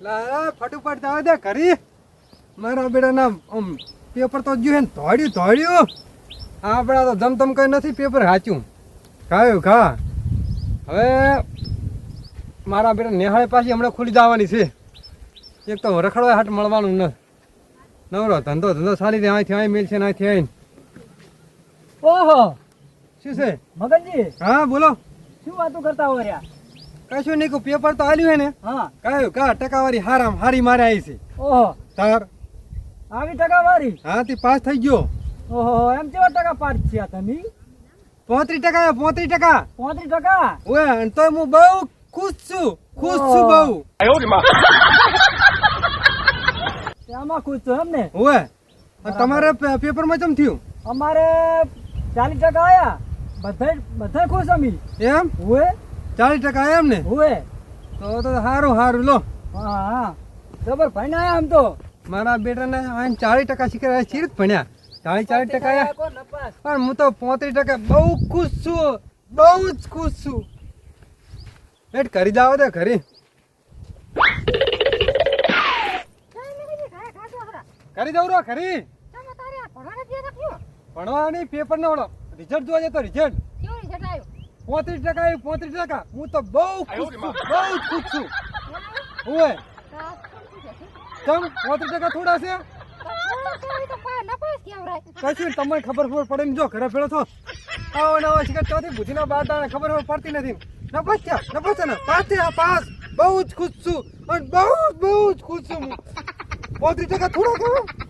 લા ફટુફટ જાવ દે ઘરી. મારા બેટાના આમ પેપર તો જ્યું હે ને ધોડ્યું ધોડ્યું આપણા તો જમતમ કઈ નથી પેપર હાચ્યું ખાયું ખા. હવે મારા બેટા નેહાળે પાછી હમણાં ખુલી જવાની છે. એક તો રખડવા હાટ મળવાનું ન. નવરો ધંધો ધંધો સારી રીતે અહીંથી અહીં મિલશે ને અહીંથી અહીં. ઓહો! શું છે? મગનજી? હા બોલો. શું વાતો કરતા હોય રહ્યા? કશું નહીં પેપર તો આલ્યું હે ને? હા. કયું? કા ટકાવારી હારામ હારી મારે આવી છે. ઓહો. તાર? આવી ટકાવારી? હા તે પાસ થઈ ગયો. ઓહો એમ કેવા ટકા પાસ થયા તમે? પોત્રીસ ટકા પોત્રીસ ટકા. પોત્રીસ ટકા? અને તોય હું બહુ ખુશ છું ખુશ છું બહુ. આમાં ખુશ છું એમ ને ઓએ તમારે પેપર પેપરમાં કેમ થયું? અમારે ચાલીસ ટકા આવ્યા બધા બધા ખુશ અમી. એમ? હુએ ચાલીસ ટકા એમ ને હુએ. તો તો સારું સારું લો. હા હા. જબર ના આમ તો? મારા બેટાને આમ ચાલીસ ટકા શીખે ચીર ભણ્યા. ચાલીસ ચાલીસ ટકા આયા. પણ હું તો પોત્રીસ ટકા બહુ ખુશ છું બહુ જ ખુશ છું. એટ કરી દાવો દે ખરી કરી દઉં રો ખરી ભણવાની પેપર નો રિઝલ્ટ જોવા જતો રિઝલ્ટ. પોત્રીસ ટકા એ પોત્રીસ ટકા. હું તો બહુ ખુશ છું બહુ જ ખુશ છું. ઓય. તમ પોત્રીસ ટકા થોડા છે? કશું તમને ખબર ખબર પડે ને જો ઘરે ફેરો છો. આવો નવા શિકાર ચોથી બુદ્ધિના બાદ ખબર ખબર પડતી નથી. નફસ છે નફસ છે ને. પાસ છે પાસ. બહુ જ ખુશ છું. અને બહુ બહુ જ ખુશ છું પોત્રીસ ટકા થોડા કહો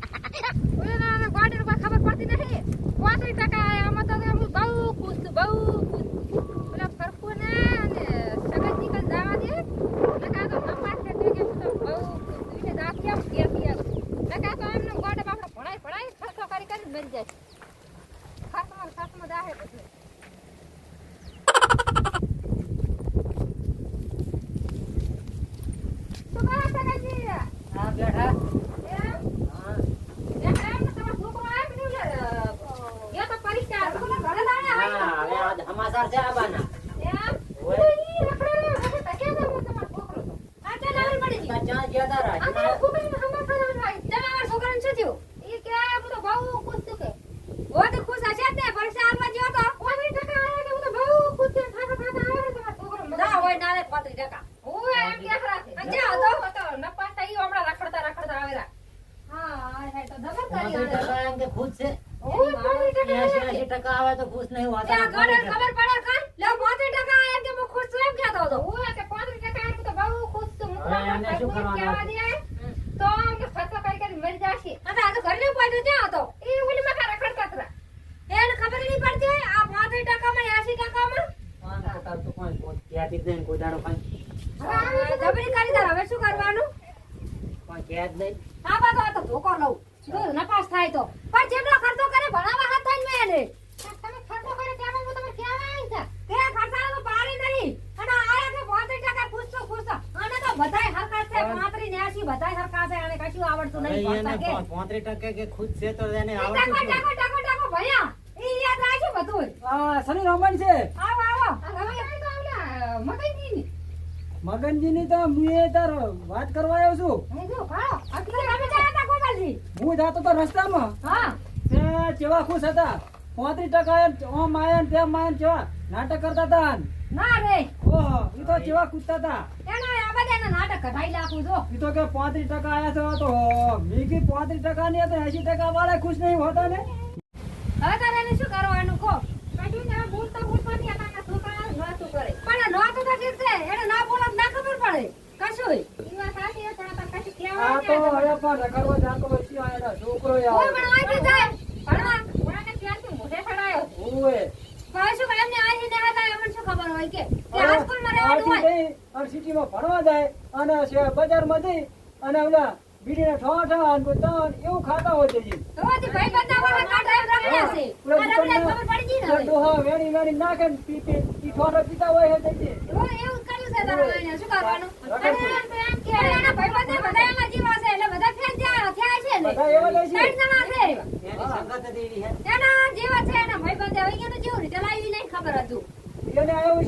હા બેઠા સમાચાર છે આબાના ક્યાં ગયા તા રાજમાં પાંત્રીસ ટકા એમ કે ખુશ છે એંશી એંશી ટકા આવે તો ખુશ નહીં હોતા ખબર પડે કાન લે 35 ટકા આયા કે હું ખુશ છું એમ કહેતો હતો હું કે 35 ટકા આયા તો બહુ ખુશ છું હું હવે એને શું કરવાનું કહેવા દે તો આમ કે ખર્ચો કરી કરી મરી જાશે અને આ તો ઘરને પાડ્યો ત્યાં હતો એ ઓલી માં રખડતા હતા એને ખબર નહીં પડતી આ 35 ટકામાં 80 ટકામાં પાંચ ટકા તો કોઈ કોઈ ક્યાંથી દે ને કોઈ દાડો કાંઈ હવે જબરી કરી દે હવે શું કરવાનું ક્યાં જ નહીં આ તો ધોકો લઉં. જો નપાસ થાય તો. પણ જેટલો ખર્ચો કરે ભણાવા હાથ થાય મેં એને. તમે ખર્ચો કરે ત્યાં હું તમે ક્યાં આવી છે તે ખર્ચાનો તો પાડી નહીં. અને આયા કે 35 ટકા ખુશ છો ખુશ અને તો બધાય હરખા છે 35 80 બધાય હરખા છે. અને કશું આવડતું નહીં ભણતા કે. એને પાંત્રીસ ટકા કે ખુશ છે તો એને આવડતું ટકો ટકો ટકો ટકો ભયા. ઈ યાદ રાખજો બધું હા સની રોમન છે. આવો આવો. તમે તો આવલા મગજની. ની મગનજી ની તો હું એ તાર વાત કરવા આવ્યો છું. હે જાતો તો રસ્તામાં. હા. કેવા ખુશ હતા. પાંત્રીસ ટકા ઓમ આયા તેમ આયા ને કેવા નાટક કરતા હતા ના. રે. ઓહો એ તો કેવા કૂદતા હતા. એના આ બધાના નાટક કઢાઈ લાખું જો. ઈ તો કે પાંત્રીસ ટકા આયા છો તો. મેં કી પાંત્રીસ ટકા ની તો એસી ટકા વાળા ખુશ નહીં હોતા ને. હવે તારે એને શું કરવાનું કહો? કાઢ્યું ને હવે બોલતા બોલતા નહીં આના છોકરા કરે. પણ નહોતું તો ઠીક છે એને કશું? છોકરો યાર જાય ભણવા? ભણાને ત્યારથી મોઢે ચડાયો ઓએ હવે શું એમને અહીંથી ને હતા એમને શું ખબર હોય કે? કે આ સ્કૂલમાં રહેવાનું હોય. અને સિટીમાં ભણવા જાય અને છે બજારમાં જઈ અને ઓલા બીડીના અને તન એવું ખાતા હોય છે જી. હવેથી ભાઈ બંધા વાળા કાઢા એમ છે. ઓલા ખબર પડી ગઈ ને ડોહા વેણી વેણી નાખે પી પીતા હોય છે જી. એવું છે ને. ખબર હતું. એને આવ્યું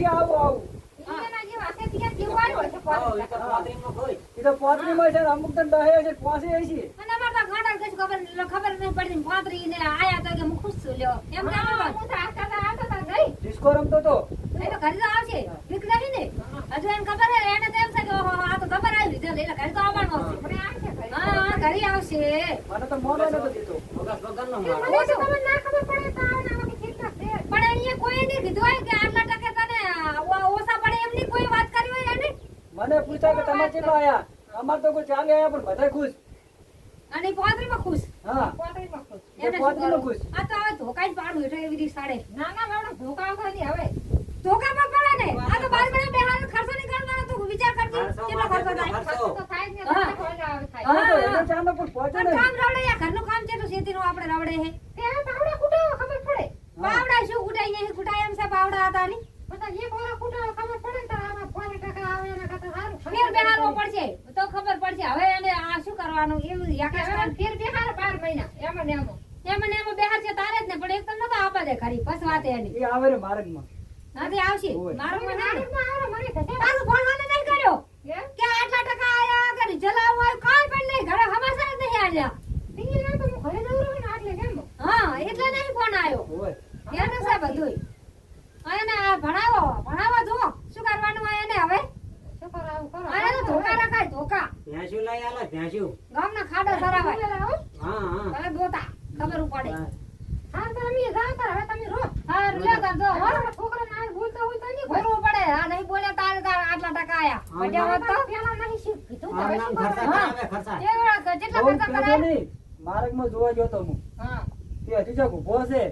ને આયા તો કે ખુશ છું લ્યો એમ અમે તો આવતા હતા આવતા ડિસ્કો રમતો તો એ તો ઘરે આવશે ઠીક ને હજુ એને ખબર હે એને તો છે કે ઓહો, આ તો ખબર આવી એટલે ઘરે તો આવવાનું હશે. હા. હા ઘરે આવશે. મને તો નતો દીધો. વગર વગરનો મને તો તમને ના ખબર પડે તો આવું ના વખત ઠીક છે. પણ અહીંયા કોઈ નહીં કીધું હોય કે આટલા ટકે તને પડે એમની કોઈ વાત કરી હોય એને? મને પૂછ્યા કે તમારે કેટલા આયા? અમાર તો કોઈ ચાલે આયા પણ બધા ખુશ. અને ઈ પોતરીમાં ખુશ? હા. ખુશ. એને ખુશ. આ તો હવે ધોકા જ પાડું એટલે એવી રીતે સાડે. ના ના મારો ધોકા વગર હવે ધોકા પણ પડે ને આ તો બાર મહિના બે હાલ ખર્ચો નહીં કરવાનો તું વિચાર કરજો કેટલો ખર્ચો થાય. ખર્ચો. તો થાય ને હા. હા, ચાંદો પણ પહોંચે કામ રવડે યાર ઘરનું કામ છે તો શેતીનું આપણે રવડે હે. તે પાવડા કુટાવો ખબર પડે. પાવડા શું કુટાઈ નહીં કુટાય એમ છે પાવડા હતા ની એ બોરા કુટાવો ખબર પડે તો આમાં પોરે ટકા આવે એના કરતા સારું. ફેર બેહારવો પડશે. તો ખબર પડશે. હવે એને આ શું કરવાનું? એવું યાકાશ ફેર બેહાર બાર મહિના. એમાં ને એમાં. એમાં ને એમાં બેહાર છે તારે જ ને પણ એક તો નતો આપા દે ખરી બસ વાત એની. એ આવે રે માર્ગમાં. નથી આવશે. મારો મને મારો મને તારું મને નહીં કર્યો? કે આટલા ટકા આયા કે જલાવું હોય કાઈ પણ નહીં. ઘરે હમાસા જ નહીં આલ્યા હા એટલે નહીં ફોન આવ્યો હોય એને છે બધુંય. એને આ ભણાવો ભણાવો જો શું કરવાનું હોય એને હવે? તો ધોકા રખાય ધોકા. લઈ આલો. ગામના ખાડા સરાવાય હા, હા. હવે દોતા ખબર પડે હા. હા રૂલા કરજો હો બોલવું પડે આ નહીં બોલે તારે તારે આટલા ટકા આયા. ખર્ચા. કે ખર્ચા કરાય. જોવા ગયો તો હું. હા. તે હજી જગ છે.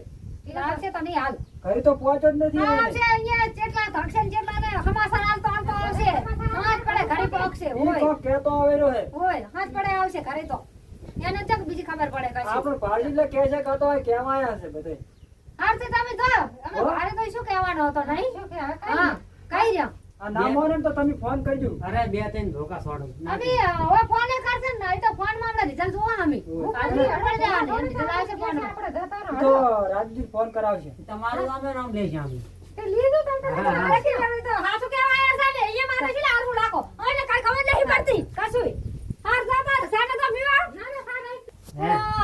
આવશે તો નહીં હાલ. ઘરે તો પહોંચો જ નથી એને. આવશે અહીંયા જેટલા ધડશે ને જેટલા ને હમાસા હાલતો હાલતો આવશે. હાથ પડે ઘરે પહોંચશે હોય. કોક કહેતો આવેલો હે. હોય હાથ પડે આવશે ઘરે તો. એને ચક બીજી ખબર પડે કશું. આપણે પાડી એટલે કહે છે હોય કેમ આયા છે બધે. આરતે તમે તો. અમે? ભારે તો શું કહેવાનો હતો નહીં? હા કઈ રહ્યા? ના માને તો તમે ફોન કરજો. અરે બે ત્રણ ધોકા છોડું. હવે ફોને કરશે ને તો ફોનમાં આપણે રિઝલ્ટ જોવા અમે ફોન તો રાજજી ફોન કરાવશે. તમારું નામ લેશે અમે. લીધું તમે હા, હા. મારે કે હવે તો? હાચું કહેવા આયા છે ને મારે છે ને હારવું અને કાંઈ ખબર નહીં પડતી. કશુંય હાર જા બાર સાને તો પીવા ના ના સા નહીં.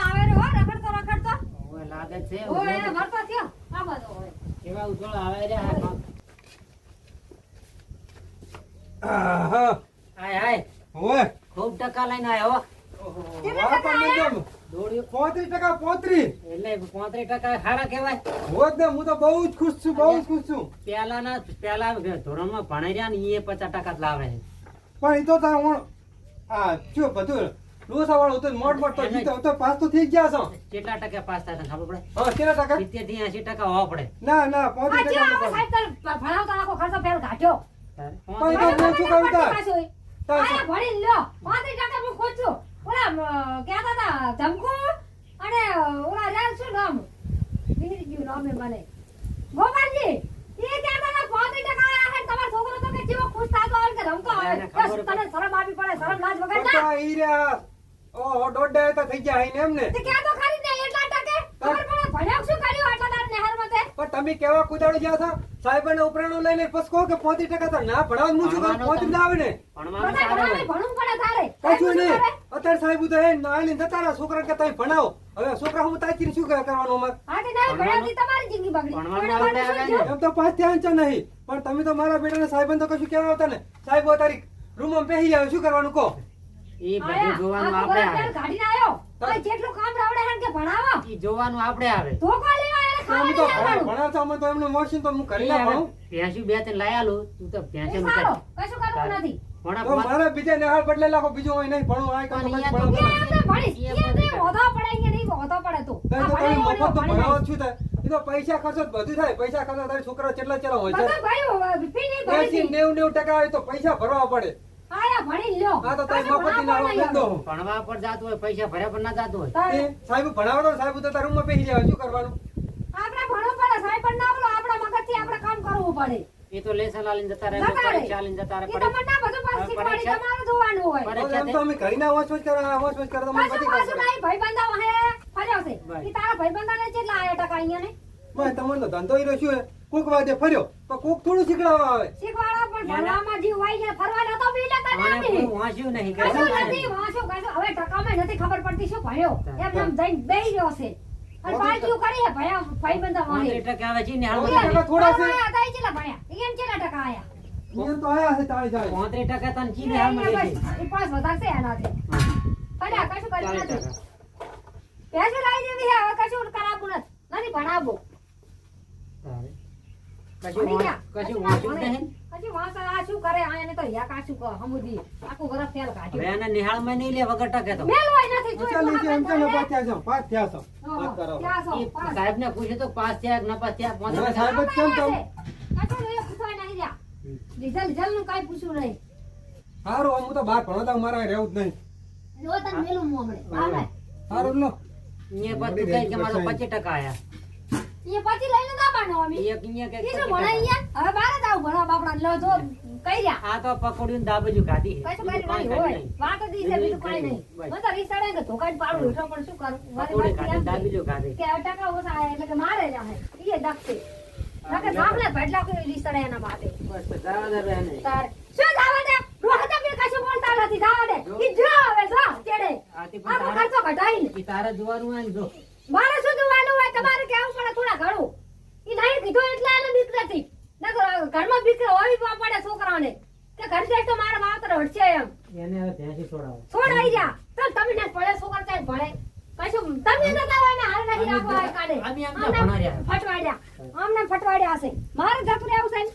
આવે રે હો રખડતો રખડતો. હવે લાગે છે ઓ એને ભરતો થયો. આ બધો હોય કેવા ઉજળો આવે રે આ કામ. આહા. હાય હાય હોય ખૂબ ટકા લઈને આવ્યો વાત તો એકદમ દોડ્યું પોત્રીસ ટકા પોત્રીસ. એટલે પોત્રીસ ટકા સારા કહેવાય. હોત ને હું તો બહુ જ ખુશ છું બહુ જ ખુશ છું. પેલાના પેલા ધોરણમાં ભણાઈ રહ્યા ને એ પચાસ ટકા જ લાવે છે. પણ એ તો તાર હું આ શું બધું ડોસા વાળું હતું મોટ મોટ તો જીતો તો પાસ તો થઈ જ ગયા છો. કેટલા ટકા પાસ થાય ખબર પડે? કેટલા ટકા? સિત્તેરથી એસી ટકા હોવા પડે. ના ના ભણાવતો આખો ખર્ચો ફેલ ઘાટ્યો. પણ પોત્રીસ તો હું શું કહું તાર? તાર ભણી લ્યો. પાંત્રીસ ટકા હું ખોજ છું ઓલા કહેતા હતા ધમકો અને ઓલા રહ્યા શું નામ? ભૂલી ગયું નામે મને. ગોપાલજી એ કહેતા હતા પાંત્રીસ ટકા આયા તમારો છોકરો તો કે જેવો ખુશ થતો હોય કે રમતો હોય. એને ખબર બસ તને શરમ આપવી પડે. શરમ લાજ વગર ના આ ઈ રહ્યા. ઓહો દોઢ તો થઈ ગયા એમ ને. તે કહેતો ખરી ને એટલા ટકે ખબર પડે. ભણ્યો શું કર્યું આટલા નહેર મતે પણ તમે કેવા કુદાડી ગયા છો સાહેબ ને ઉપરાણો લઈને પછી કહો કે પોતી ટકા તો ના ભણાવ હું છું ભણવાનું પોત્રીસ આવે ને? કશું નહીં. અત્યારે સાહેબ તો એ નાની જતા રહ્યા છોકરા કે તમે ભણાવો. હવે છોકરા હું તાચીને શું કરવાનું અમારે? એમ તો પાસ ધ્યાન છે નહીં. પણ તમે તો મારા બેટાને સાહેબ તો કશું કેવા આવતા ને. સાહેબ તારી રૂમમાં બેસી આવે શું કરવાનું કહો? એ બધું જોવાનું આપણે આવે. ત્યાં ગાડીને આયો. જેટલું કામ રાવડે કે ભણાવો. ઈ જોવાનું આપણે આવે. લેવા અમે તો ભણાવતા અમે તો એમને મળશે તો હું કરી ના ભણું ભેંસું બે ત્રણ લઈ આલું. તું તો ભેંસે કશું કરવું નથી. ભણા બીજા નિહાળ બદલે લાખો બીજું હોય નહીં. ભણવું આ કામ પણ તો અહીંયા તો ભણાવતા એ નથી. એમને ભણીશ. એ એમને વધો પડે, અહીંયા નહીં વધો પડે તું. તો આ તો તમે ભણે મફત તો એવો ભણાવો ભણે જ છું તાર. એ તો પૈસા ખર્ચો બધું થાય. પૈસા ખર્ચો તારી છોકરા કેટલા કેટલા હોય છે. નેવું નેવું ટકા હોય તો પૈસા ભરવા પડે. ભણવા પર જાતું હોય પૈસા ભર્યા પર ના જાતું હોય. સાહેબ ભણાવો સાહેબ તો તારા બેસી જાય શું કરવાનું? સાહેબ પણ ના બોલો, આપણા મગજથી આપણે કામ કરવું પડે. એ તો લેસન આલીને જતા રહે પરીક્ષા આલીને જતા રહે એ તો મને બધું પાસ શીખવાડી, તમારે જોવાનું હોય. પરીક્ષા તો અમે ઘરના હોશ હોશ કરવા હોશ હોશ કરવા તો મને બધી પાસ ખબર ભાઈ બંધા વાહે ફર્યો છે. ભાઈ. બંધા ને કેટલા આયા ટકા અહીંયા ને? ભાઈ તમારો તો ધંધો ઈ રહ્યો હે? કોક વાગે ફર્યો તો કોક થોડું શીખડાવવા આવે શીખવાડા પણ ભણવામાં જીવ વાઈ ગયા ફરવા નતો બી લેતા આને નથી કોઈ વાંચ્યું નહીં કશું નથી વાંચ્યું કશું હવે ટકામાં નથી ખબર પડતી શું ભણ્યો એમ એમ જઈને બેહી રહ્યો છે અને પાર્ટીઓ કરી હે ભયા ભાઈ બંધા વાણી ટકા આવે છે? ને ટકા થોડા છે. આયા હતા ઈ ભણ્યા ઈયન ચેલા ટકા આયા? અહીંયા તો આયા છે ટકા તને પાંચ વધારશે એનાથી કશું કર્યું નથી. ટકા. પેસું દેવી હે હવે કશું કરાવવું નથી. નથી ભણાવવું. કશું કશું કશું નહીં. હજી વાંસ આ શું કરે આને તો યા કાચું કહો હમુદી આખું વરસ ફેલ હવે કાઢ્યું એને નિહાળમાં નહીં લે વગર ટકે તો મેલવાય નથી જોઈ ચાલી છે એમ ચાલો પાંચ થયા છે પાંચ થયા છે પાંચ કરો ક્યાં છો? ઈ પાંચ. સાહેબને પૂછ્યું તો પાસ થયા કે ન પાસ થયા પાંત્રીસ સાહેબ કેમ તમ? કશું નહીં, પૂછવાય નહીં રહ્યા. રિઝલ્ટ રિઝલ્ટનું કાંઈ પૂછ્યું નહીં. સારું હું તો બહાર ભણવા મારા રહેવું જ નહીં તને મેલું મું હમણાં. લો પાછું કે મારો પચીસ ટકા આયા એ પછી લઈને દાબાનો અમે. એક ઈએ કે પચીસ ભણે. અહીંયા? હવે બહાર જ ભણવા બાપડા. લો જો, કઈ રહ્યા? આ તો પકોડ્યું ને દાબેલું કશું બીજું નહીં હોય. વાત જ છે, બીજું કાંઈ નહીં. મને તો રીસાડે કે ધોકાઈને પાડું હેઠો પણ શું કરું? મારી વાત ખાધી એમ છે. કે હવે ટકા ઓછા એટલે કે મારે જ આવે. ઈ એ દખશે. નકર સાંભળે કોઈ રીસાડે એના માટે. બસ તો જવા દે બેન તારે શું જવા દે? રોહતા બી કશું બોલતા નથી, જવા દે. ઈ જો હવે, જો, આપણો તારે- ખર્ચો ઘટાડીને. ઈ જોવાનું હોય જો મારે શું જોવાનું હોય તમારે કેવું પડે થોડા ઘણું ઈ નહીં કીધું એટલે એને બીક નથી નકર ઘરમાં બીક હોવી પડે છોકરાઓને. કે ઘર જાય તો મારા માવતર હટશે એમ. એને હવે ત્યાંથી છોડાવો. છોડાઈ જા. તો તમે ને પડે છોકરા ચાલ ભણે. કશું તમે ન તાવ એને હાલ નહીં અમે રાખવા કાઢે અમે આમ. ફટવાડ્યા. અમને ફટવાડ્યા હશે. મારે જતું રહેવું છે ને?